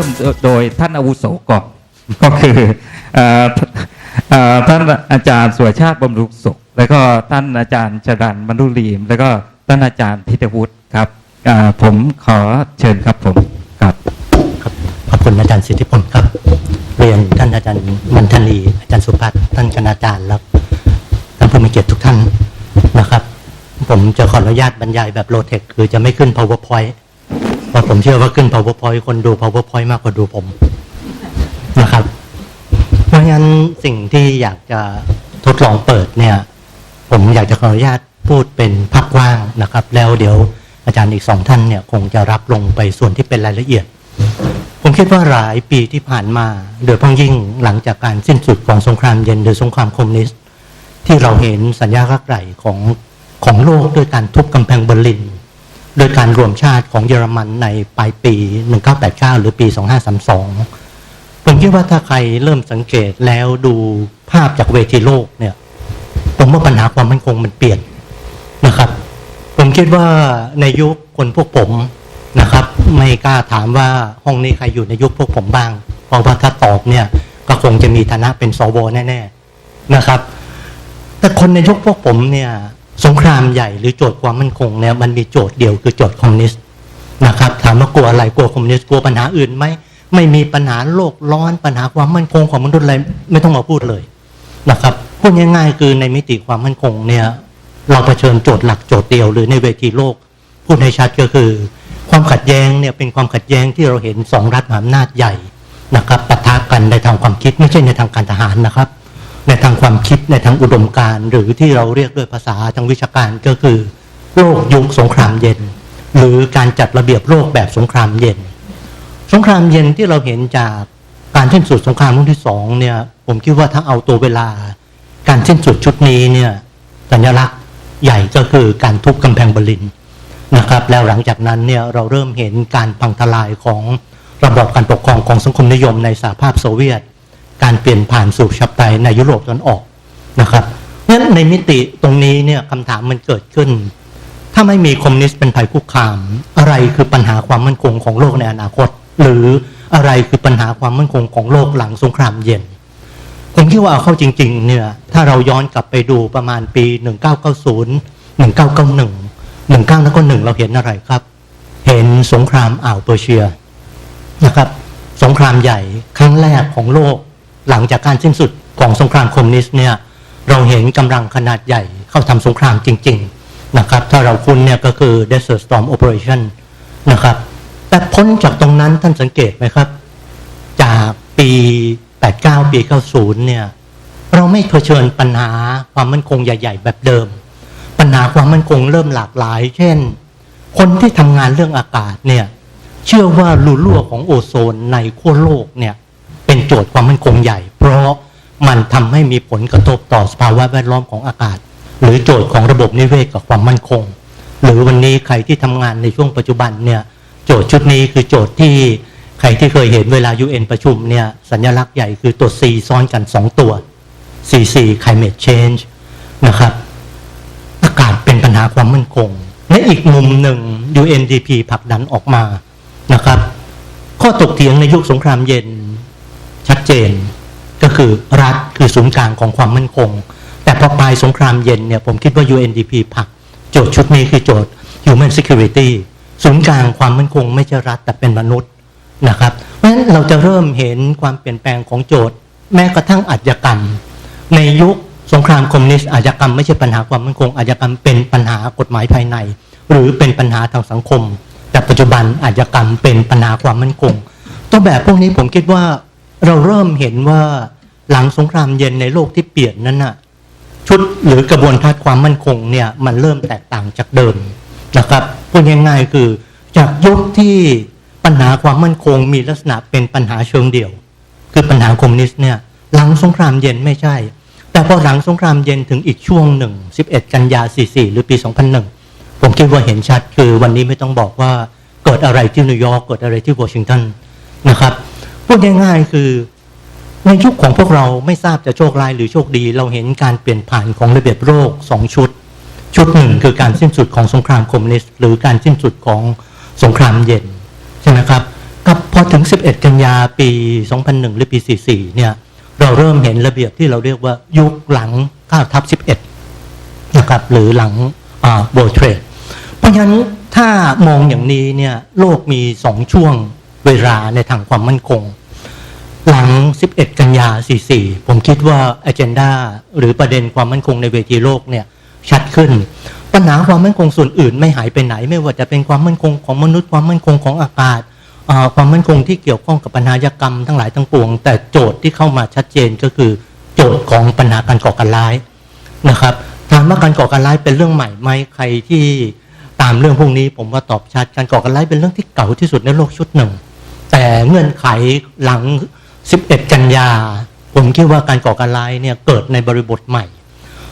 ริ่มโดยท่านอาวุโสก่อนก็คือเอ่อเอ่อท่านอาจารย์สุรชาติบำรุงสุข แล้วก็ท่านอาจารย์ชรันบรรลุรีม แล้วก็ท่านอาจารย์พิทวุฒิครับอ่าผมขอเชิญครับผมครับครับขอบคุณอาจารย์สิทธิพลครับ เรียนท่านอาจารย์มันธนีอาจารย์สุพัฒน์ท่านคณาจารย์และท่านผู้มีเกียรติทุกท่านนะครับ ผมจะขออนุญาตบรรยายแบบโลเทคคือจะไม่ขึ้น powerpoint เพราะผมเชื่อว่าขึ้น powerpoint คนดู powerpoint มากกว่าดูผมนะครับ เพราะงั้นสิ่งที่อยากจะทดลองเปิดเนี่ย ผมอยากจะขออนุญาตพูดเป็นภาพกว้างนะครับ แล้วเดี๋ยวอาจารย์อีกสองท่านเนี่ยคงจะรับลงไปส่วนที่เป็นรายละเอียด ผมคิดว่าหลายปีที่ผ่านมา โดยเฉพาะยิ่งหลังจากการสิ้นสุดของสงครามเย็นหรือสงครามคอมมิวนิสต์ที่เราเห็นสัญญารักไหลของของโลกด้วยการทุบกำแพงเบอร์ลิน โดยการรวมชาติของเยอรมันในปลายปี 1989 หรือปี 2532 ผมคิดว่าถ้าใครเริ่มสังเกตแล้วดูภาพจากเวทีโลกเนี่ย ผมว่าปัญหาความมั่นคงมันเปลี่ยนนะครับ ผมคิดว่าในยุคคนพวกผมนะครับ ไม่กล้าถามว่าห้องนี้ใครอยู่ในยุคพวกผมบ้าง เพราะว่าถ้าตอบเนี่ยก็คงจะมีฐานะเป็นสวแน่ ๆ นะครับ แต่คนในยุคพวกผมเนี่ย สงครามใหญ่หรือโจทย์ความมั่นคงเนี่ยมันมีโจทย์เดียวคือโจทย์คอมมิวนิสต์นะครับถามว่ากลัวอะไรกลัวคอมมิวนิสต์กลัวปัญหาอื่นไหมไม่มีปัญหาโลกร้อนปัญหาความมั่นคงของมนุษย์อะไรไม่ต้องมาพูดเลยนะครับพูดง่ายๆ คือในมิติความมั่นคงเนี่ยเราเผชิญโจทย์หลักโจทย์เดียวหรือในเวทีโลก พูดให้ชัดก็คือ ความขัดแย้งเนี่ยเป็นความขัดแย้งที่เราเห็นสองรัฐมหาอำนาจใหญ่นะครับปะทะกันในทางความคิดไม่ใช่ในทางการทหารนะครับ ในทางความคิดในทางอุดมการหรือที่เราเรียกด้วยภาษาทางวิชาการก็คือ โลกยุคสงครามเย็น หรือการจัดระเบียบโลกแบบสงครามเย็น สงครามเย็นที่เราเห็นจากการสิ้นสุดสงครามโลกที่สองเนี่ยผมคิดว่าถ้าเอาตัวเวลา การสิ้นสุดชุดนี้เนี่ยสัญลักษณ์ใหญ่ก็คือการทุบกำแพงเบอร์ลินนะครับแล้วหลังจากนั้นเนี่ยเราเริ่มเห็นการพังทลายของระบบการปกครองของสังคมนิยมในสหภาพโซเวียต การเปลี่ยนผ่านสู่ชาธิปไตยในยุโรปตะวันออกนะครับงั้นในมิติตรงนี้เนี่ยคำถามมันเกิดขึ้น ถ้าไม่มีคอมมิวนิสต์เป็นภัยคุกคาม อะไรคือปัญหาความมั่นคงของโลกในอนาคต หรืออะไรคือปัญหาความมั่นคงของโลกหลังสงครามเย็นผมคิดว่าเอาเข้าจริง ๆ เนี่ย ถ้าเราย้อนกลับไปดูประมาณปี 1990 1991 19แล้วก็1เราเห็นอะไรครับ เห็นสงครามอ่าวเปอร์เซียนะครับ สงครามใหญ่ครั้งแรกของโลก หลังจากการสิ้นสุดของสงครามคอมมิวนิสต์เนี่ยเราเห็นกำลังขนาดใหญ่เข้าทำสงครามจริง ๆนะครับ ถ้าเราคุ้นเนี่ยก็คือ Desert Storm Operation นะครับ แต่พ้นจากตรงนั้นท่านสังเกตไหมครับ จากปี 89 ปี 90 เนี่ยเราไม่เผชิญปัญหาความมั่นคงใหญ่ ๆ แบบเดิม ปัญหาความมั่นคงเริ่มหลากหลาย เช่น คนที่ทำงานเรื่องอากาศเนี่ยเชื่อว่ารูรั่วของโอโซนในขั้วโลกเนี่ย เป็นโจทย์ความมั่นคงใหญ่ เพราะมันทำให้มีผลกระทบต่อสภาวะแวดล้อมของอากาศ หรือโจทย์ของระบบนิเวศกับความมั่นคง หรือวันนี้ใครที่ทำงานในช่วงปัจจุบันเนี่ยโจทย์ชุดนี้คือโจทย์ที่ใครที่เคยเห็นเวลา UN ประชุมเนี่ยสัญลักษณ์ใหญ่คือตัว C ซ้อนกัน 2 ตัว CC climate change นะครับอากาศเป็นปัญหาความมั่นคง และอีกมุมหนึ่ง UNDP ผลักดันออกมานะครับ ข้อตกเถียงในยุคสงครามเย็น ชัดเจน ก็คือรัฐคือศูนย์กลางของความมั่นคง แต่พอปลายสงครามเย็นเนี่ยผมคิดว่า UNDP ผัก โจทย์ชุดนี้คือโจทย์ Human Security ศูนย์กลางความมั่นคง ไม่ใช่รัฐแต่เป็นมนุษย์นะครับเพราะฉะนั้นเราจะเริ่มเห็นความเปลี่ยนแปลงของโจทย์ แม้กระทั่งอาชญากรรม ในยุคสงครามคอมมิวนิสต์อาชญากรรมไม่ใช่ปัญหาความมั่นคงอาชญากรรมเป็นปัญหากฎหมายภายใน หรือเป็นปัญหาทางสังคม แต่ปัจจุบันอาชญากรรมเป็นปัญหาความมั่นคงตัวแบบพวกนี้ผมคิดว่า เราเริ่มเห็นว่าหลังสงครามเย็นในโลกที่เปลี่ยนนั้นน่ะชุดหรือกระบวนการความมั่นคงเนี่ยมันเริ่มแตกต่างจากเดิมนะครับพูดง่ายๆคือจากยุคที่ปัญหาความมั่นคงมีลักษณะเป็นปัญหาเชิงเดี่ยว คือปัญหาคอมมิวนิสต์เนี่ยหลังสงครามเย็นไม่ใช่ แต่พอหลังสงครามเย็นถึงอีกช่วงหนึ่ง 11 กันยา 44 หรือปี 2001 ผมคิดว่าเห็นชัดคือวันนี้ไม่ต้องบอกว่าเกิดอะไรที่นิวยอร์กเกิดอะไรที่วอชิงตันนะครับ พูดง่ายๆคือ ในยุคของพวกเราไม่ทราบจะโชคร้ายหรือโชคดี เราเห็นการเปลี่ยนผ่านของระเบียบโลกสองชุด ชุดหนึ่งคือการสิ้นสุดของสงครามคอมมิวนิสต์หรือการสิ้นสุดของสงครามเย็นใช่ไหมครับกับพอถึง 11 กันยาปี 2001 หรือปี 44 เนี่ย เราเริ่มเห็นระเบียบที่เราเรียกว่ายุคหลัง9ทับ11 นะครับ หรือหลังอ่า World Trade เพราะฉะนั้นถ้ามองอย่างนี้เนี่ย โลกมีสองช่วงเวลาในทางความมั่นคง หลัง 11 กันยา 44 ผมคิดว่า a เจนดาหรือประเด็นความมั่นคงในเวทีโลกเนี่ยชัดขึ้น ปัญหาความมั่นคงส่วนอื่นไม่หายไปไหน ไม่ว่าจะเป็นความมั่นคงของมนุษย์ความมั่นคงของอากาศความมั่นคงที่เกี่ยวข้องกับปัญหายกรรมทั้งหลายทั้งปวง แต่โจทย์ที่เข้ามาชัดเจนก็คือ โจทย์ของปัญหาการก่อการร้ายนะครับถามว่าการก่อการร้ายเป็นเรื่องใหม่ไหมใครที่ตามเรื่องพวกนี้ผมว่าตอบชัดการก่อการร้ายเป็นเรื่องที่เก่าที่สุดในโลกชุดหนึ่ง แต่เงื่อนไขหลัง 11 กันยา ผมคิดว่าการก่อการร้ายเนี่ยเกิดในบริบทใหม่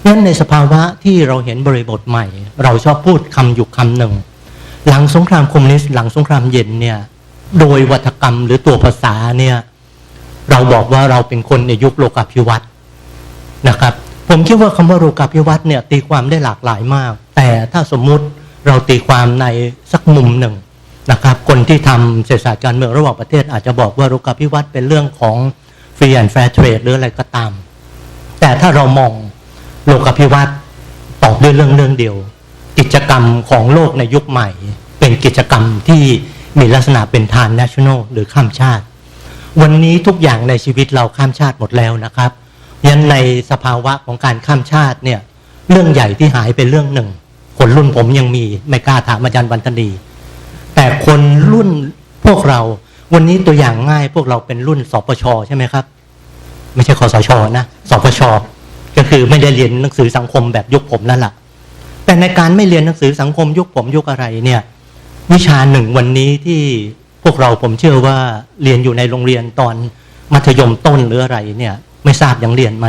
งั้นในสภาวะที่เราเห็นบริบทใหม่ เราชอบพูดคำอยู่คำหนึ่ง หลังสงครามคอมมิวนิสต์หลังสงครามเย็นเนี่ยโดยวัฒกรรมหรือตัวภาษาเนี่ยเราบอกว่าเราเป็นคนในยุคโลกาภิวัตน์นะครับ ผมคิดว่าคำว่าโลกาภิวัตน์เนี่ยตีความได้หลากหลายมาก แต่ถ้าสมมุติเราตีความในสักมุมหนึ่ง นะครับ คนที่ทำเศรษฐศาสตร์การเมืองระหว่างประเทศอาจจะบอกว่าโลกาภิวัตน์เป็นเรื่องของฟรีแอนด์แฟร์เทรดหรืออะไรก็ตาม แต่ถ้าเรามองโลกาภิวัตน์ตอบด้วยเรื่องเรื่องเดียว กิจกรรมของโลกในยุคใหม่ เป็นกิจกรรมที่มีลักษณะเป็นทานนชั่น a l หรือข้ามชาติ วันนี้ทุกอย่างในชีวิตเราข้ามชาติหมดแล้วนะครับยันในสภาวะของการข้ามชาติเนี่ยเรื่องใหญ่ที่หายไปเรื่องหนึ่ง คนรุ่นผมยังมีไม่กล้าถามอาจารย์วันธนี แต่คนรุ่นพวกเรา วันนี้ตัวอย่างง่ายพวกเราเป็นรุ่นสปชใช่ไหมครับ ไม่ใช่คอสชนะสปชก็คือไม่ได้เรียนหนังสือสังคมแบบยุคผมนั่นแหละแต่ในการไม่เรียนหนังสือสังคมยุคผมยุคอะไรเนี่ย วิชาหนึ่งวันนี้ที่พวกเราผมเชื่อว่าเรียนอยู่ในโรงเรียนตอนมัธยมต้นหรืออะไรเนี่ย ไม่ทราบยังเรียนไหม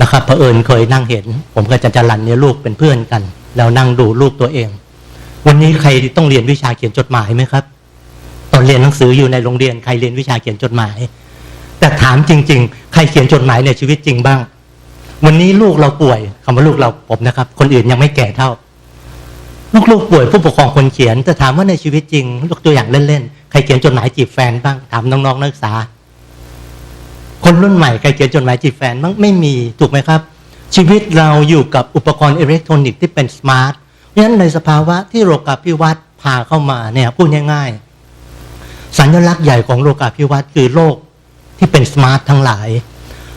นะครับเผอิญเคยนั่งเห็น ผมกับจารย์จรันเนี่ยลูกเป็นเพื่อนกัน แล้วนั่งดูลูกตัวเอง วันนี้ใครต้องเรียนวิชาเขียนจดหมายไหมครับ ตอนเรียนหนังสืออยู่ในโรงเรียนใครเรียนวิชาเขียนจดหมาย แต่ถามจริง ๆ ใครเขียนจดหมายในชีวิตจริงบ้าง วันนี้ลูกเราป่วยคำว่าลูกเราผมนะครับ คนอื่นยังไม่แก่เท่า ลูกๆป่วยผู้ปกครองคนเขียน แต่ถามว่าในชีวิตจริงยกตัวอย่างเล่นๆใครเขียนจดหมายจีบแฟนบ้างถามน้องๆนักศึกษา คนรุ่นใหม่ใครเขียนจดหมายจีบแฟนบ้างไม่มีถูกไหมครับ ชีวิตเราอยู่กับอุปกรณ์อิเล็กทรอนิกส์ที่เป็นสมาร์ท ฉะนั้นในสภาวะที่โลกาภิวัตน์พาเข้ามาเนี่ยพูดง่ายๆ สัญลักษณ์ใหญ่ของโลกาภิวัตน์คือโลกที่เป็นสมาร์ททั้งหลาย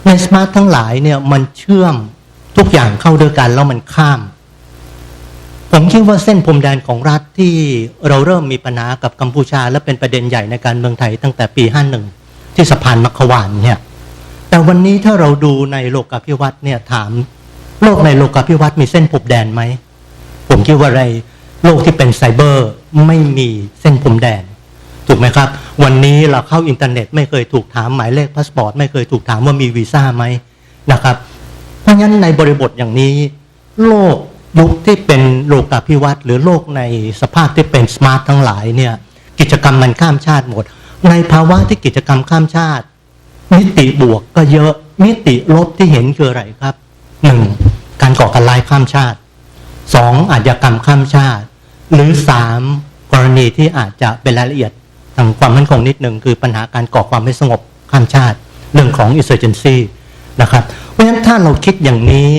ในสมาร์ททั้งหลายเนี่ยมันเชื่อมทุกอย่างเข้าด้วยกันแล้วมันข้าม ผมคิดว่าเส้นพรมแดนของรัฐที่เราเริ่มมีปัญหากับกัมพูชา และเป็นประเด็นใหญ่ในการเมืองไทยตั้งแต่ปี 51 ที่สะพานมัคควานเนี่ยแต่วันนี้ถ้าเราดูในโลกาภิวัตน์เนี่ยถามโลกในโลกาภิวัตน์มีเส้นพรมแดนไหม ผมคิดว่าในโลกที่เป็นไซเบอร์ไม่มีเส้นพรมแดน ถูกไหมครับ วันนี้เราเข้าอินเทอร์เน็ต ไม่เคยถูกถามหมายเลขพาสปอร์ตไม่เคยถูกถามว่ามีวีซ่าไหมนะครับ เพราะฉะนั้นในบริบทอย่างนี้ โลกยุคที่เป็นโลกาภิวัตน์หรือโลกในสภาพที่เป็นสมาร์ททั้งหลายเนี่ยกิจกรรมมันข้ามชาติหมด ในภาวะที่กิจกรรมข้ามชาติ มิติบวกก็เยอะมิติลบที่เห็นคืออะไรครับหนึ่งการก่อการร้ายข้ามชาติ สองอาชญากรรมข้ามชาติ หรือสามกรณีที่อาจจะเป็นรายละเอียดทางความมั่นคงนิดหนึ่งคือปัญหาการก่อความไม่สงบข้ามชาติ เรื่องของ insurgency นะครับ เพราะฉะนั้นถ้าเราคิดอย่างนี้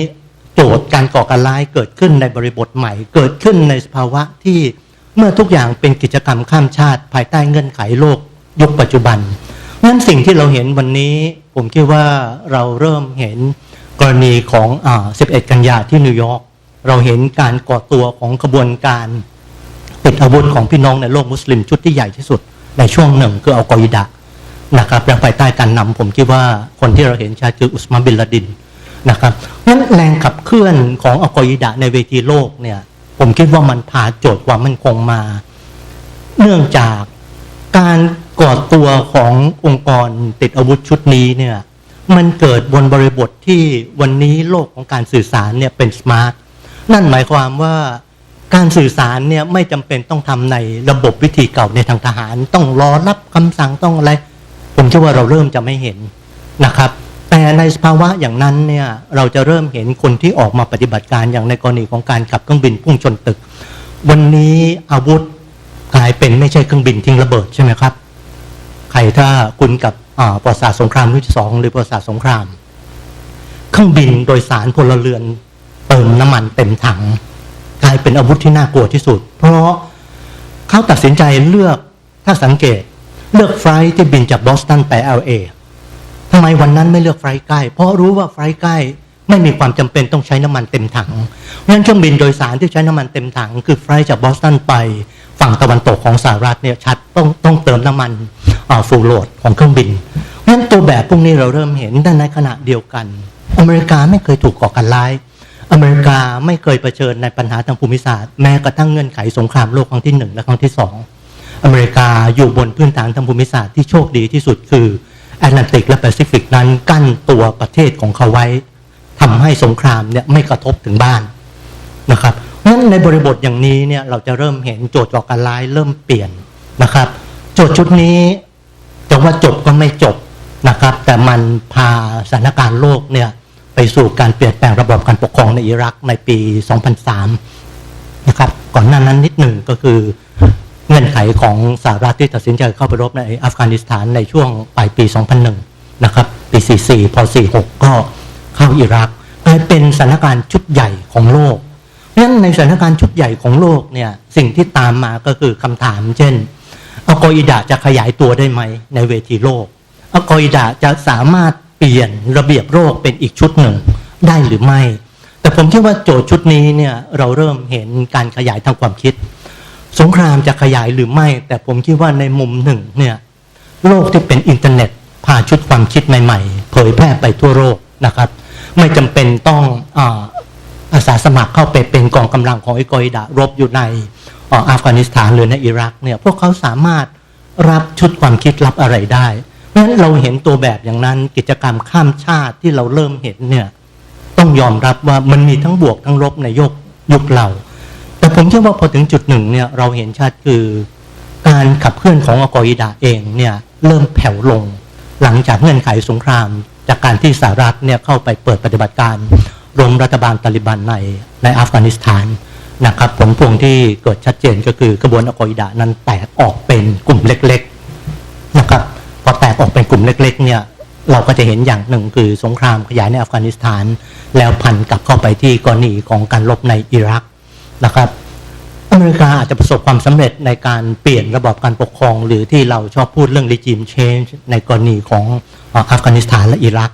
โจทย์การก่อการร้ายเกิดขึ้นในบริบทใหม่ เกิดขึ้นในสภาวะที่เมื่อทุกอย่างเป็นกิจกรรมข้ามชาติ ภายใต้เงื่อนไขโลกยุคปัจจุบันงั้นสิ่งที่เราเห็นวันนี้ผมคิดว่าเราเริ่มเห็นกรณีของอ่า11 กันยาที่นิวยอร์ก เราเห็นการก่อตัวของขบวนการติดอาวุธของพี่น้องในโลกมุสลิมชุดที่ใหญ่ที่สุด ในช่วงหนึ่งคืออัลกออิดะนะครับและภายใต้การนำผมคิดว่าคนที่เราเห็นชัดคืออุสมาบินลาดินนะครับงั้นแรงขับเคลื่อนของอัลกออิดะในเวทีโลกเนี่ยผมคิดว่ามันพาโจทย์ความมั่นคงมา เนื่องจากการก่อตัวขององค์กรติดอาวุธชุดนี้เนี่ยมันเกิดบนบริบทที่วันนี้โลกของการสื่อสารเนี่ยเป็นสมาร์ท นั่นหมายความว่าการสื่อสารเนี่ยไม่จำเป็นต้องทำในระบบวิธีเก่าในทางทหาร ต้องรอรับคำสั่งต้องอะไร ผมเชื่อว่าเราเริ่มจะไม่เห็นนะครับ แต่ในสภาวะอย่างนั้นเนี่ยเราจะเริ่มเห็นคนที่ออกมาปฏิบัติการอย่างในกรณีของการขับเครื่องบินพุ่งชนตึก วันนี้อาวุธกลายเป็นไม่ใช่เครื่องบินทิ้งระเบิดใช่ไหมครับใครถ้าคุณกับอ่าประวัติศาสตร์สงครามที่สองหรือประวัติศาสตร์สงคราม เครื่องบินโดยสารพลเรือน เติมน้ำมันเต็มถัง กลายเป็นอาวุธที่น่ากลัวที่สุด เพราะเขาตัดสินใจเลือกถ้าสังเกตเลือกไฟลท์ที่บินจากบอสตันไป LA ทำไมวันนั้นไม่เลือกไฟล์ใกล้ เพราะรู้ว่าไฟล์ใกล้ไม่มีความจำเป็นต้องใช้น้ำมันเต็มถังเพราะฉะนั้นเครื่องบินโดยสารที่ใช้น้ำมันเต็มถัง คือไฟล์จากบอสตันไปฝั่งตะวันตกของสหรัฐเนี่ยชัดต้องต้องเติมน้ำมันฟูลโหลดของเครื่องบินเพราะฉะนั้นตัวแบบพวกนี้เราเริ่มเห็นแต่ในขณะเดียวกัน อเมริกาไม่เคยถูกก่อการร้าย อเมริกาไม่เคยเผชิญในปัญหาทางภูมิศาสตร์แม้กระทั่งเงื่อนไขสงครามโลกครั้งที่หนึ่งและครั้งที่สองอเมริกาอยู่บนพื้นฐานทางภูมิศาสตร์ที่โชคดีที่สุดคือแอตแลนติกและแปซิฟิกนั้นกั้นตัวประเทศของเขาไว้ทำให้สงครามเนี่ยไม่กระทบถึงบ้านนะครับเพราะฉะนั้นในบริบทอย่างนี้เนี่ยเราจะเริ่มเห็นโจทย์ก่อการร้ายเริ่มเปลี่ยนนะครับ โจทย์ชุดนี้จะว่าจบก็ไม่จบนะครับ แต่มันพาสถานการณ์โลกเนี่ย ไปสู่การเปลี่ยนแปลงระบบการปกครองในอิรักในปี 2003 นะครับ ก่อนหน้านั้นนิดหนึ่งก็คือเงื่อนไขของสหรัฐที่ตัดสินใจเข้าไปรบในอัฟกานิสถานในช่วงปลายปี 2001 นะครับ ปี 44 พอ 46 ก็เข้าอิรักกลายเป็นสถานการณ์ชุดใหญ่ของโลกเพราะฉะนั้นในสถานการณ์ชุดใหญ่ของโลกเนี่ยสิ่งที่ตามมาก็คือคำถาม เช่นอัลกออิดะจะขยายตัวได้ไหมในเวทีโลกอัลกออิดะจะสามารถ เปลี่ยนระเบียบโลกเป็นอีกชุดหนึ่งได้หรือไม่ แต่ผมคิดว่าโจทย์ชุดนี้เนี่ยเราเริ่มเห็นการขยายทางความคิด สงครามจะขยายหรือไม่ แต่ผมคิดว่าในมุมหนึ่งเนี่ยโลกที่เป็นอินเทอร์เน็ตพาชุดความคิดใหม่ๆ เผยแพร่ไปทั่วโลกนะครับ ไม่จำเป็นต้องอาอาสาสมัครเข้าไปเป็นกองกำลังของอัลกอิดะรบอยู่ในอัฟกานิสถานหรือในอิรักเนี่ยพวกเขาสามารถรับชุดความคิดรับอะไรได้ นั้นเราเห็นตัวแบบอย่างนั้นกิจกรรมข้ามชาติที่เราเริ่มเห็นเนี่ยต้องยอมรับว่ามันมีทั้งบวกทั้งลบในยุคยุคเรา แต่ผมเชื่อว่าพอถึงจุดหนึ่งเนี่ยเราเห็นชัดคือการขับเคลื่อนของอกอิดะเองเนี่ยเริ่มแผ่วลง หลังจากเงื่อนไขสงคราม จากการที่สหรัฐเนี่ยเข้าไปเปิดปฏิบัติการรวมรัฐบาลตาลิบันในในอัฟกานิสถานนะครับผลพวงที่เกิดชัดเจนก็คือกระบวนอกอิดะนั้นแตกออกเป็นกลุ่มเล็กๆนะครับพอแต กออกเป็นกลุ่มเล็กๆเนี่ยเราก็จะเห็นอย่างหนึ่งคือสงครามขยายในอัฟกานิสถาน แล้วพันกลับเข้าไปที่กรณีของการรบในอิรักนะครับอเมริกาอาจจะประสบความสำเร็จในการเปลี่ยนระบบการปกครอง หรือที่เราชอบพูดเรื่อง regime change ในกรณีของอัฟกานิสถานและอิรัก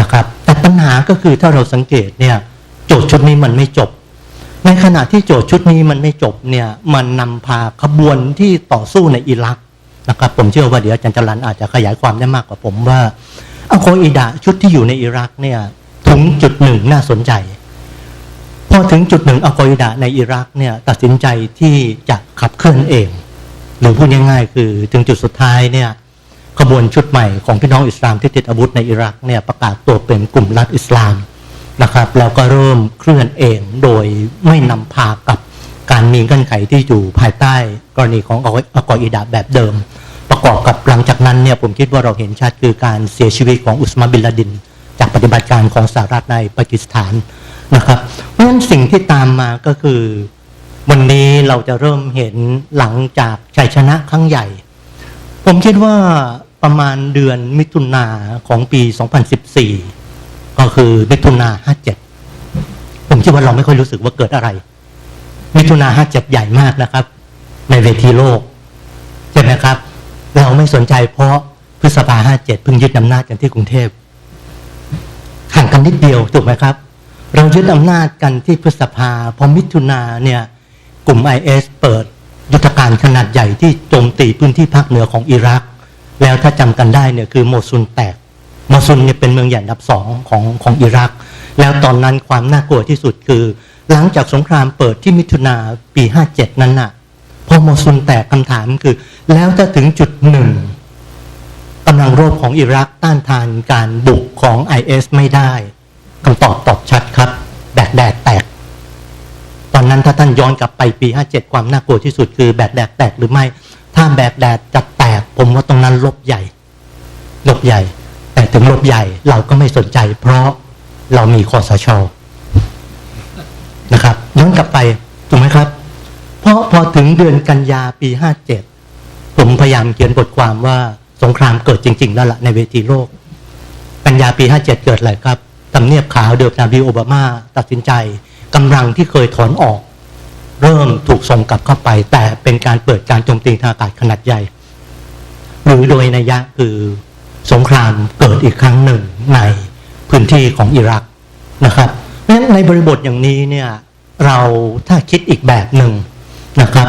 นะครับ แต่ปัญหาก็คือถ้าเราสังเกตเนี่ยโจทย์ชุดนี้มันไม่จบ ในขณะที่โจทย์ชุดนี้มันไม่จบเนี่ยมันนำพาขบวนที่ต่อสู้ในอิรัก นะครับ ผมเชื่อว่าเดี๋ยวอาจารย์จรันอาจจะขยายความได้มากกว่าผมว่าอัลกออิดะชุดที่อยู่ในอิรักเนี่ยถึงจุดหนึ่งน่าสนใจ พอถึงจุดหนึ่งอัลกออิดะในอิรักเนี่ยตัดสินใจที่จะขับเคลื่อนเอง หรือพูดง่ายๆ คือถึงจุดสุดท้ายเนี่ยขบวนชุดใหม่ของพี่น้องอิสลามที่ติดอาวุธในอิรักเนี่ยประกาศตัวเป็นกลุ่มรัฐอิสลามนะครับแล้วก็เริ่มเคลื่อนเองโดยไม่นำพากับ การมีเงื่อนไขที่อยู่ภายใต้กรณีของอักออิดะแบบเดิม ประกอบกับหลังจากนั้นเนี่ยผมคิดว่าเราเห็นชัดคือการเสียชีวิตของอุสมาบินลาดิน จากปฏิบัติการของสหรัฐในปากีสถานนะครับเพราะฉะนั้นสิ่งที่ตามมาก็คือ วันนี้เราจะเริ่มเห็นหลังจากชัยชนะครั้งใหญ่ ผมคิดว่าประมาณเดือนมิถุนาของปี 2014 ก็คือมิถุนาห้าเจ็ดผมคิดว่าเราไม่ค่อยรู้สึกว่าเกิดอะไร มิถุนาห้าเจ็ดใหญ่มากนะครับ ในเวทีโลก ใช่ไหมครับ เราไม่สนใจเพราะพฤษภาห้าเจ็ดเพิ่งยึดอำนาจกันที่กรุงเทพห่างกันนิดเดียวถูกไหมครับ เรายึดอำนาจกันที่พฤษภาพอมิถุนาเนี่ยกลุ่ม IS เปิดยุทธการขนาดใหญ่ที่โจมตีพื้นที่ภาคเหนือของอิรัก แล้วถ้าจำกันได้เนี่ยคือโมซุนแตกโมซุนเนี่ยเป็นเมืองใหญ่อันดับสองของของอิรัก แล้วตอนนั้นความน่ากลัวที่สุดคือ หลังจากสงครามเปิดที่มิถุนาปี 57 นั้นน่ะ พอโมซุนแตกคำถามคือ แล้วถ้าถึงจุดหนึ่งกำลังรบของอิรักต้านทานการบุกของ IS ไม่ได้คำตอบตอบชัดครับแบกแดดแตก ตอนนั้นถ้าท่านย้อนกลับไปปี 57 ความน่ากลัวที่สุดคือแบกแดดแตกหรือไม่ ถ้าแบกแดดจะแตก ผมว่าตรงนั้นลบใหญ่ ลบใหญ่ แต่ถึงลบใหญ่เราก็ไม่สนใจ เพราะเรามีคอสช นะครับย้อนกลับไปถูกไหมครับ เพราะพอถึงเดือนกันยาปี 57 ผมพยายามเขียนบทความว่าสงครามเกิดจริง ๆ แล้วล่ะในเวทีโลก กันยาปี 57 เกิดอะไรครับตำเนียบขาวเดิมนาบีโอบามาตัดสินใจกำลังที่เคยถอนออก เริ่มถูกส่งกลับเข้าไป แต่เป็นการเปิดการโจมตีทางอากาศขนาดใหญ่ หรือโดยนัยยะคือสงครามเกิดอีกครั้งหนึ่งในพื้นที่ของอิรักนะครับ ราะฉะนั้นในบริบทอย่างนี้เนี่ยเราถ้าคิดอีกแบบหนึ่งนะครับ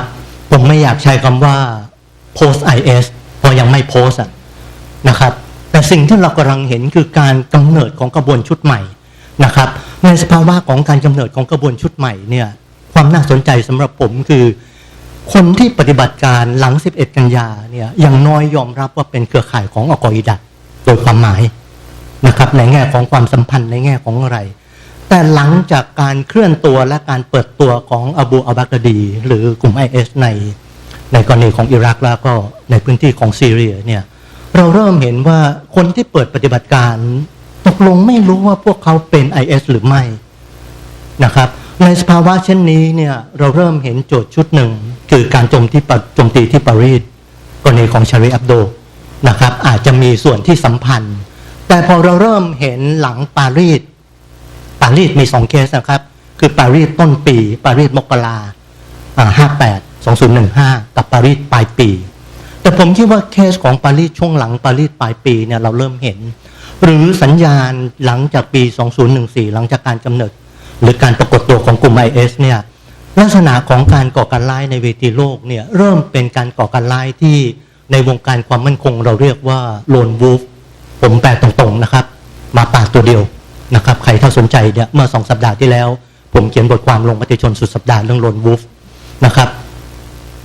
ผมไม่อยากใช้คำว่า post IS เพราะยังไม่ post ะนะครับ แต่สิ่งที่เรากำลังเห็นคือการกำเนิดของกระบวนชุดใหม่นะครับ ในสภาวะของการกำเนิดของกระบวนชุดใหม่เนี่ยความน่าสนใจสำหรับผมคือ คนที่ปฏิบัติการหลัง 11 กันยาเนี่ยย่างน้อยยอมรับว่าเป็นเครือข่ายของอัลกออิดะโดยความหมายนะครับในแง่ของความสัมพันธ์ในแง่ของอะไร แต่หลังจากการเคลื่อนตัวและการเปิดตัวของอบูอัลบักดี หรือกลุ่ม IS ในในกรณีของอิรักแล้วก็ในพื้นที่ของซีเรียเนี่ยเราเริ่มเห็นว่าคนที่เปิดปฏิบัติการตกลงไม่รู้ว่าพวกเขาเป็น IS หรือไม่นะครับ ในสภาวะเช่นนี้เนี่ยเราเริ่มเห็นโจทย์ชุดหนึ่ง คือการโจมที่โจมตีที่ปารีสกรณีของชารีอับโดนะครับ อาจจะมีส่วนที่สัมพันธ์ แต่พอเราเริ่มเห็นหลังปารีส รีสมีสองเคสนะครับ คือปารีสต้นปี ปารีสมกราห้าแปดสองศูนย์หนึ่งห้ากับปารีสปลายปี แต่ผมคิดว่าเคสของปารีสช่วงหลังปารีสปลายปีเนี่ยเราเริ่มเห็น หรือสัญญาณหลังจากปี 2014 หลังจากการกำเนิด หรือการปรากฏตัวของกลุ่ม IS เนี่ยลักษณะของการก่อการร้ายในเวทีโลกเนี่ยเริ่มเป็นการก่อการร้ายที่ในวงการความมั่นคงเราเรียกว่าโลนวูฟผมแปลตรงๆนะครับ มาป่าตัวเดียว นะครับใครถ้าสนใจเนี่ยเมื่อสองสัปดาห์ที่แล้ว ผมเขียนบทความลงมติชนสุดสัปดาห์เรื่องโลนวูฟนะครับ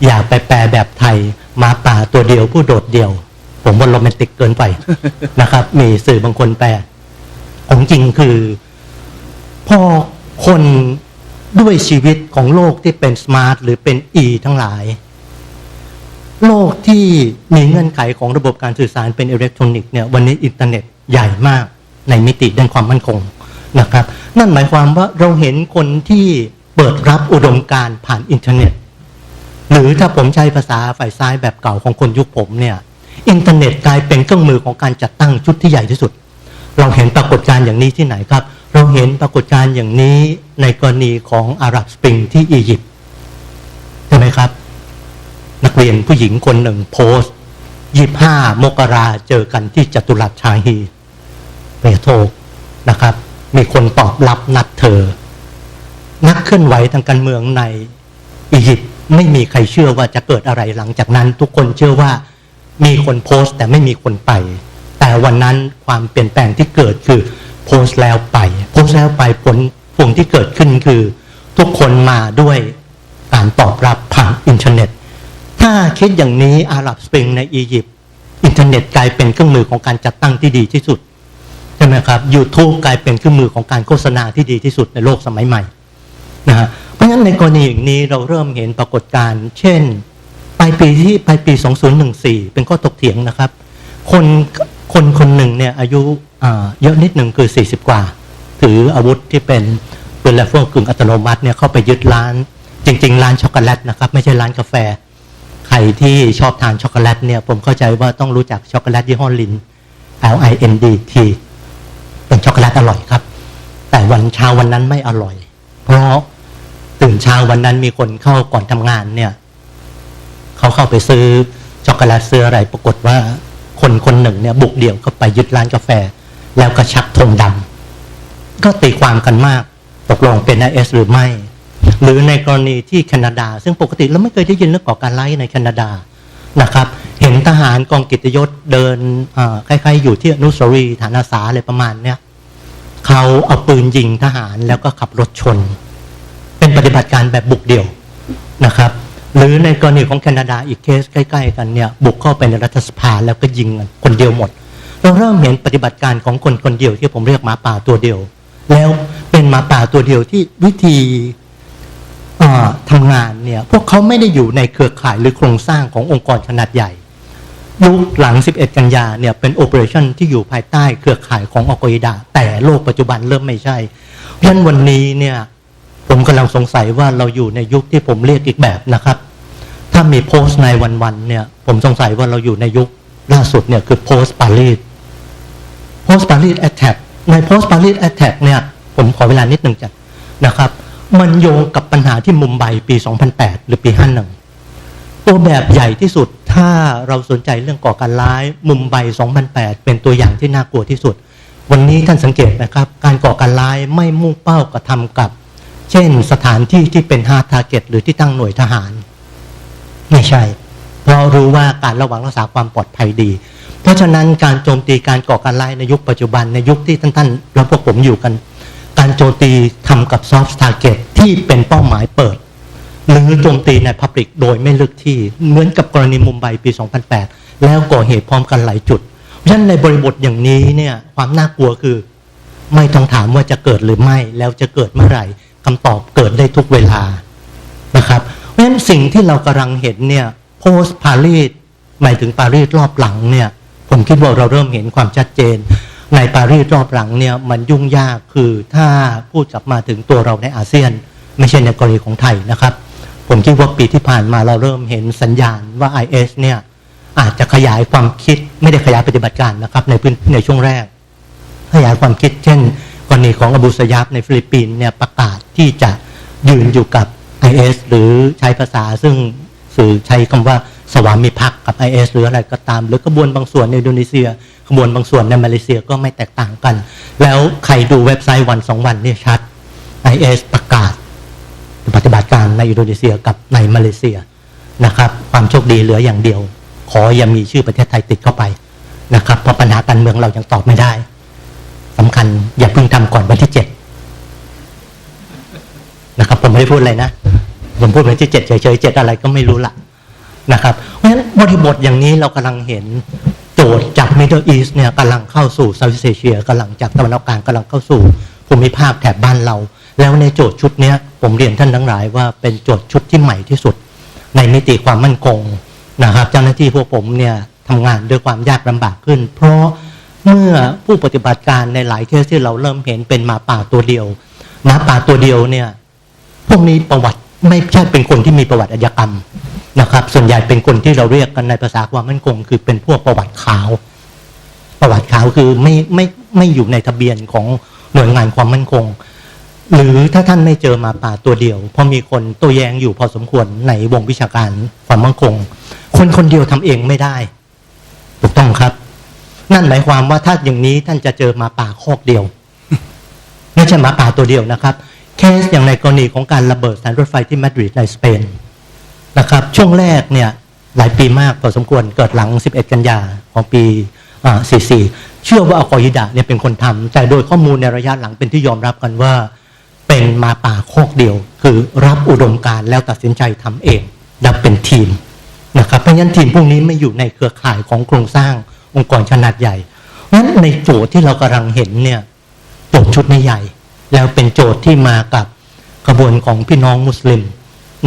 อยากไปแปลแบบไทยมาป่าตัวเดียวผู้โดดเดี่ยว ผมว่าโรแมนติกเกินไปนะครับ มีสื่อบางคนแปลของจริงคือ พอคนด้วยชีวิตของโลกที่เป็นสมาร์ทหรือเป็นอีทั้งหลาย โลกที่มีเงื่อนไขของระบบการสื่อสารเป็นอิเล็กทรอนิกส์เนี่ยวันนี้อินเทอร์เน็ตใหญ่มาก ในมิติด้านความมั่นคงนะครับ นั่นหมายความว่าเราเห็นคนที่เปิดรับอุดมการผ่านอินเทอร์เน็ต หรือถ้าผมใช้ภาษาฝ่ายซ้ายแบบเก่าของคนยุคผมเนี่ยอินเทอร์เน็ตกลายเป็นเครื่องมือของการจัดตั้งชุดที่ใหญ่ที่สุด เราเห็นปรากฏการณ์อย่างนี้ที่ไหนครับ เราเห็นปรากฏการณ์อย่างนี้ในกรณีของอาหรับสปริงที่อียิปต์ใช่ไหมครับ นักเรียนผู้หญิงคนหนึ่งโพสต์ยี่ห้ามกราเจอกันที่จตุรัสชาฮี เปโทรนะครับ มีคนตอบรับนัดเธอ นักเคลื่อนไหวทางการเมืองในอียิปต์ไม่มีใครเชื่อว่าจะเกิดอะไรหลังจากนั้น ทุกคนเชื่อว่ามีคนโพสต์แต่ไม่มีคนไป แต่วันนั้นความเปลี่ยนแปลงที่เกิดคือโพสต์แล้วไป โพสต์แล้วไปผลพวงที่เกิดขึ้นคือ ทุกคนมาด้วยการตอบรับผ่านอินเทอร์เน็ต ถ้าคิดอย่างนี้อาหรับสปริงในอียิปต์อินเทอร์เน็ตกลายเป็นเครื่องมือของการจัดตั้งที่ดีที่สุด ช่ไหมครับ YouTube กลายเป็นเครื่องมือของการโฆษณาที่ดีที่สุดในโลกสมัยใหม่นะฮะเพราะฉะนั้นในกรณีอย่างนี้เราเริ่มเห็นปรากฏการณ์เช่นปลายปีที่ปลายปี 2014 เป็นข้อตกเถียงนะครับ คนคนคนหนึ่งเนี่ยอายุเยอะนิดหนึ่งคือ 40 กว่า ถืออาวุธที่เป็นปืนไรเฟิลกึ่งอัตโนมัติเนี่ยเข้าไปยึดร้าน จริง ๆ ร้านช็อกโกแลตนะครับ ไม่ใช่ร้านกาแฟ ใครที่ชอบทานช็อกโกแลตเนี่ยผมเข้าใจว่าต้องรู้จักช็อกโกแลตยี่ห้อลิน L I N D T เป็นช็อกโกแลตอร่อยครับ แต่วันเช้าวันนั้นไม่อร่อย เพราะตื่นเช้าวันนั้นมีคนเข้าก่อนทำงานเนี่ยเขาเข้าไปซื้อช็อกโกแลตซื้ออะไร ปรากฏว่าคนคนหนึ่งเนี่ย บุกเดี่ยวเข้าไปยึดร้านกาแฟ แล้วก็ชักธงดำก็ตีความกันมาก ตกลงเป็นไอเอสหรือไม่ หรือในกรณีที่แคนาดา ซึ่งปกติเราไม่เคยได้ยินเรื่องก่อการร้ายในแคนาดา นะครับ เห็นทหารกองกิตยศเดินคล้ายๆ อยู่ที่อนุสรีฐานอาสาอะไรประมาณเนี้ยเขาเอาปืนยิงทหารแล้วก็ขับรถชน เป็นปฏิบัติการแบบบุกเดี่ยวนะครับ หรือในกรณีของแคนาดาอีกเคสใกล้ ๆ กันเนี่ยบุกเข้าไปในรัฐสภาแล้วก็ยิงคนเดียวหมด เราเริ่มเห็นปฏิบัติการของคนคนเดียวที่ผมเรียกหมาป่าตัวเดียว แล้วเป็นหมาป่าตัวเดียวที่วิธี ทำงานเนี่ยพวกเขาไม่ได้อยู่ในเครือข่ายหรือโครงสร้างขององค์กรขนาดใหญ่ยุคหลัง 11 กันยาเนี่ยเป็นโอเปอเรชั่นที่อยู่ภายใต้เครือข่ายของอัลกออิดะแต่โลกปัจจุบันเริ่มไม่ใช่ เพราะฉะนั้นวันนี้เนี่ยผมกำลังสงสัยว่าเราอยู่ในยุคที่ผมเรียกอีกแบบนะครับ ถ้ามีโพสต์ในวันๆเนี่ย ผมสงสัยว่าเราอยู่ในยุคล่าสุดเนี่ยคือ post Paris post Paris attack ใน post Paris attack เนี่ยผมขอเวลานิดหนึ่งจ้ะนะครับ มันโยงกับปัญหาที่มุมไบปี 2008 หรือปี 51 ตัวแบบใหญ่ที่สุดถ้าเราสนใจเรื่องก่อการร้าย มุมไบ 2008 เป็นตัวอย่างที่น่ากลัวที่สุด วันนี้ท่านสังเกตนะครับ การก่อการร้ายไม่มุ่งเป้ากระทำกับ เช่นสถานที่ที่เป็น hard target หรือที่ตั้งหน่วยทหาร ไม่ใช่ เพราะรู้ว่าการระวังรักษาความปลอดภัยดี เพราะฉะนั้นการโจมตีการก่อการร้ายในยุคปัจจุบันในยุคที่ท่านท่านๆและพวกผมอยู่กัน การโจมตีทำกับ soft target ที่เป็นเป้าหมายเปิด หรือโจมตีใน Public โดยไม่เลือกที่เหมือนกับกรณีมุมไบปี 2008 แล้วก่อเหตุพร้อมกันหลายจุด เพราะฉะนั้นในบริบทอย่างนี้เนี่ยความน่ากลัวคือ ไม่ต้องถามว่าจะเกิดหรือไม่แล้วจะเกิดเมื่อไหร่คำตอบเกิดได้ทุกเวลานะครับเพราะฉะนั้นสิ่งที่เรากำลังเห็นเนี่ย post Paris หมายถึงปารีสรอบหลังเนี่ยผมคิดว่าเราเริ่มเห็นความชัดเจน ในปารีสรอบหลังเนี่ยมันยุ่งยากคือถ้าพูดกลับมาถึงตัวเราในอาเซียน ไม่ใช่ในกรณีของไทยนะครับ ผมคิดว่าปีที่ผ่านมาเราเริ่มเห็นสัญญาณว่า IS เนี่ยอาจจะขยายความคิดไม่ได้ขยายปฏิบัติการนะครับในพื้นในช่วงแรก ขยายความคิดเช่น กรณีของอบูสยาบในฟิลิปปินส์เนี่ยประกาศที่จะยืนอยู่กับ IS หรือใช้ภาษาซึ่งสื่อใช้คำว่าสวามิภักดิ์กับ IS หรืออะไรก็ตาม หรือกระบวนบางส่วนในอินโดนีเซีย กระบวนบางส่วนในมาเลเซียก็ไม่แตกต่างกัน แล้วใครดูเว็บไซต์วันสองวันเนี่ยชัด IS ประกาศปฏิบัติการในอินโดนีเซียกับในมาเลเซียนะครับ ความโชคดีเหลืออย่างเดียว ขออย่ามีชื่อประเทศไทยติดเข้าไปนะครับเพราะปัญหาการเมืองเรายังตอบไม่ได้สำคัญอย่าเพิ่งทำก่อนวันที่เจ็ดนะครับผมไม่ได้พูดอะไรนะผมพูดวันที่เจ็ดเฉยๆเจ็ดอะไรก็ไม่รู้ละนะครับ เพราะฉะนั้นบริบทอย่างนี้เรากำลังเห็น โจทย์จาก Middle East เนี่ยกำลังเข้าสู่ Southeast Asia กำลังจากตะวันออกกลางกำลังเข้าสู่ภูมิภาคแถบบ้านเรา แล้วในโจทย์ชุดนี้ผมเรียนท่านทั้งหลายว่าเป็นโจทย์ชุดที่ใหม่ที่สุด ในมิติความมั่นคงนะครับเจ้าหน้าที่พวกผมเนี่ยทำงานด้วยความยากลำบากขึ้น เพราะเมื่อผู้ปฏิบัติการในหลายเคสที่เราเริ่มเห็นเป็นหมาป่าตัวเดียวหมาป่าตัวเดียวเนี่ยพวกนี้ประวัติไม่ใช่เป็นคนที่มีประวัติอาชญากรรม นะครับ ส่วนใหญ่เป็นคนที่เราเรียกกันในภาษาความมั่นคง คือเป็นพวกประวัติขาว ประวัติขาวคือไม่ไม่ไม่อยู่ในทะเบียนของหน่วยงานความมั่นคง หรือถ้าท่านไม่เจอมาป่าตัวเดียวเพราะมีคนตัวแยงอยู่พอสมควรในวงวิชาการความมั่นคง คนคนเดียวทำเองไม่ได้ ถูกต้องครับ นั่นหมายความว่าถ้าอย่างนี้ท่านจะเจอมาป่าคอกเดียว ไม่ใช่มาป่าตัวเดียวนะครับเคสอย่างในกรณีของการระเบิดสานรถไฟที่มาดริดในสเปน นะครับ ช่วงแรกเนี่ยหลายปีมากพอสมควรเกิดหลัง 11 กันยาของปีอ่า44 เชื่อว่าอัลกออิดะเนี่ยเป็นคนทำแต่โดยข้อมูลในระยะหลังเป็นที่ยอมรับกันว่า เป็นมาป่าโคกเดียว คือรับอุดมการแล้วตัดสินใจทำเองดับเป็นทีมนะครับเพราะฉะนั้นทีมพวกนี้ไม่อยู่ในเครือข่ายของโครงสร้างองค์กรขนาดใหญ่เพราะฉะนั้นในโจทย์ที่เรากำลังเห็นเนี่ยโจทย์ชุดนี้ใหญ่ แล้วเป็นโจทย์ที่มากับกระบวนของพี่น้องมุสลิม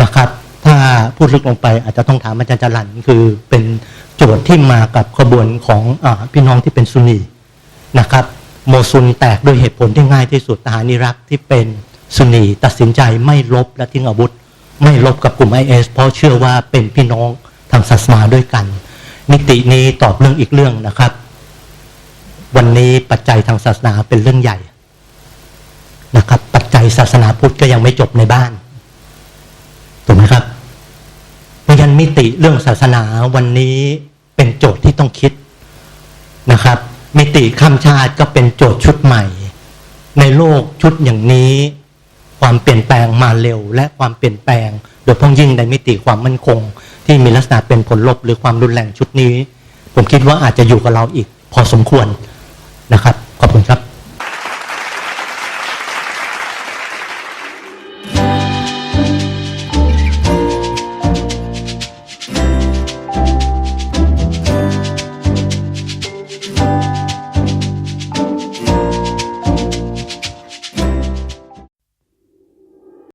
นะครับ ถ้าพูดลึกลงไปอาจจะต้องถามอาจารย์จรันคือเป็นโจทย์ที่มากับกระบวนของอพี่น้องที่เป็นซุนีนะครับ โมซุนแตกด้วยเหตุผลที่ง่ายที่สุดทหารอิรักที่เป็นซุนนีตัดสินใจไม่ลบและทิ้งอาวุธ ไม่ลบกับกลุ่มไอเอสเพราะเชื่อว่าเป็นพี่น้องทางศาสนาด้วยกัน มิตินี้ตอบเรื่องอีกเรื่องนะครับ วันนี้ปัจจัยทางศาสนาเป็นเรื่องใหญ่นะครับ ปัจจัยศาสนาพุทธก็ยังไม่จบในบ้านถูกไหมครับเพราะฉะนั้น มิติเรื่องศาสนาวันนี้เป็นโจทย์ที่ต้องคิดนะครับ มิติข้ามชาติก็เป็นโจทย์ชุดใหม่ ในโลกชุดอย่างนี้ ความเปลี่ยนแปลงมาเร็ว และความเปลี่ยนแปลง โดยเฉพ้องยิ่งในมิติความมั่นคง ที่มีลักษณะเป็นผลลบหรือความรุนแรงชุดนี้ ผมคิดว่าอาจจะอยู่กับเราอีกพอสมควรนะครับ ขอบคุณครับ